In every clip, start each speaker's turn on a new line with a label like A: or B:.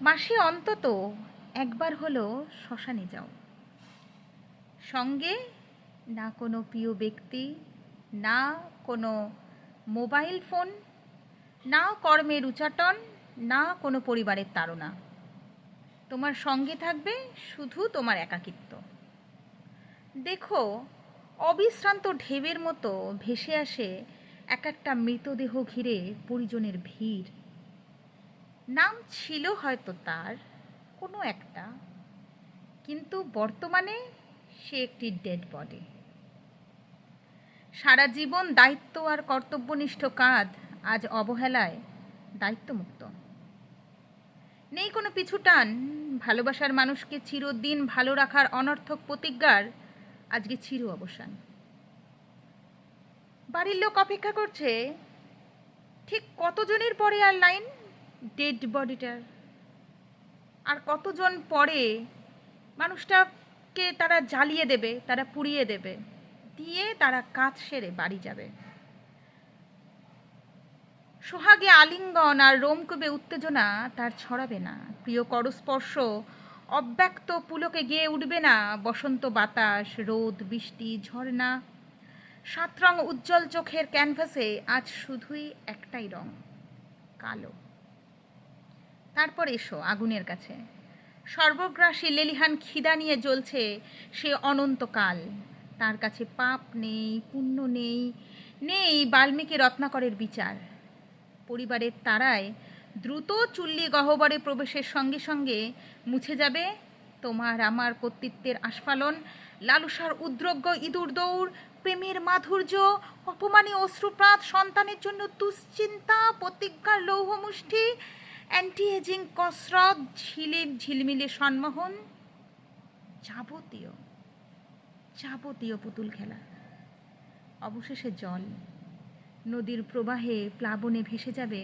A: মাসে অন্তত একবার হলো শ্মশানে যাও। সঙ্গে না কোনো প্রিয় ব্যক্তি, না কোনো মোবাইল ফোন, না কর্মের উচাটন, না কোনো পরিবারের তাড়না। তোমার সঙ্গে থাকবে শুধু তোমার একাকিত্ব। দেখো, অবিশ্রান্ত ঢেবের মতো ভেসে আসে এক একটা মৃতদেহ ঘিরে পরিজনের ভিড়। নাম ছিল হয়তো তার কোনো একটা, কিন্তু বর্তমানে সে একটি ডেড বডি। সারা জীবন দায়িত্ব আর কর্তব্যনিষ্ঠ কাঁধ আজ অবহেলায় দায়িত্বমুক্ত। নেই কোনো পিছু টান, ভালোবাসার মানুষকে চিরদিন ভালো রাখার অনর্থক প্রতিজ্ঞার আজকে চির অবসান। বাড়ির লোক অপেক্ষা করছে, ঠিক কতজনের পরে আর লাইন ডেড বডিটার আর কতজন পরে মানুষটাকে তারা জ্বালিয়ে দেবে, তারা পুড়িয়ে দেবে, দিয়ে তারা কাজ সেরে বাড়ি যাবে। সোহাগে আলিঙ্গন আর রোমকবে উত্তেজনা তার ছড়াবে না। প্রিয় করস্পর্শ, অব্যক্ত পুলকে গিয়ে উঠবে না। বসন্ত বাতাস, রোদ, বৃষ্টি, ঝর্ণা। সাত রং উজ্জ্বল চোখের ক্যানভাসে আজ শুধুই একটাই রং, কালো। তারপর এসো আগুনের কাছে। সর্বগ্রাসী লেলিহান খিদা নিয়ে জ্বলছে সে অনন্তকাল। তার কাছে পাপ নেই, পুণ্য নেই নেই বাল্মীকি রত্নাকরের বিচার। পরিবারের তারায় দ্রুত চুল্লি গহ্বরে প্রবেশের সঙ্গে সঙ্গে মুছে যাবে। তোমার আমার কর্তৃত্বের আস্ফালন, লালুসার উদ্রগ্য ইঁদুর দৌড়, প্রেমের মাধুর্য, অপমানী অশ্রুপ্রাত সন্তানের জন্য দুশ্চিন্তা, প্রতিজ্ঞার লৌহমুষ্টি অ্যান্টি এজিং কসরত ঝিলিম ঝিলমিলে সম্মোহন যাবতীয় যাবতীয় পুতুল খেলা। অবশেষে জল। নদীর প্রবাহে প্লাবনে ভেসে যাবে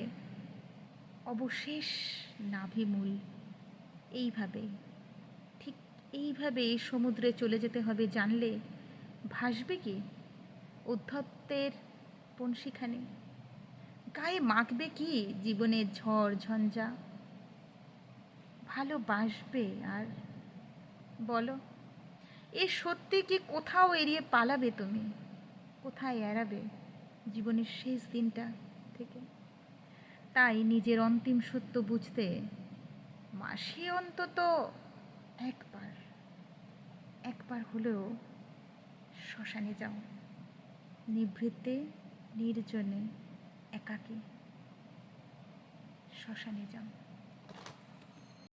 A: অবশেষ নাভিমূল এইভাবে, ঠিক এইভাবে সমুদ্রে চলে যেতে হবে জানলে ভাসবে কি? উদ্ধত্তের পণশিখানে গায়ে মাখবে কি? জীবনের ঝড়, ঝঞ্ঝা। ভালোবাসবে আর, বলো। এ সত্যি কি কোথাও এড়িয়ে পালাবে তুমি? কোথায় এড়াবে জীবনের শেষ দিনটা থেকে? তাই নিজের অন্তিম সত্য বুঝতে মাসে অন্তত একবার একবার হলেও শ্মশানে যাও। নিভৃতে, নির্জনে। একাকী। শ্মশানে যাও।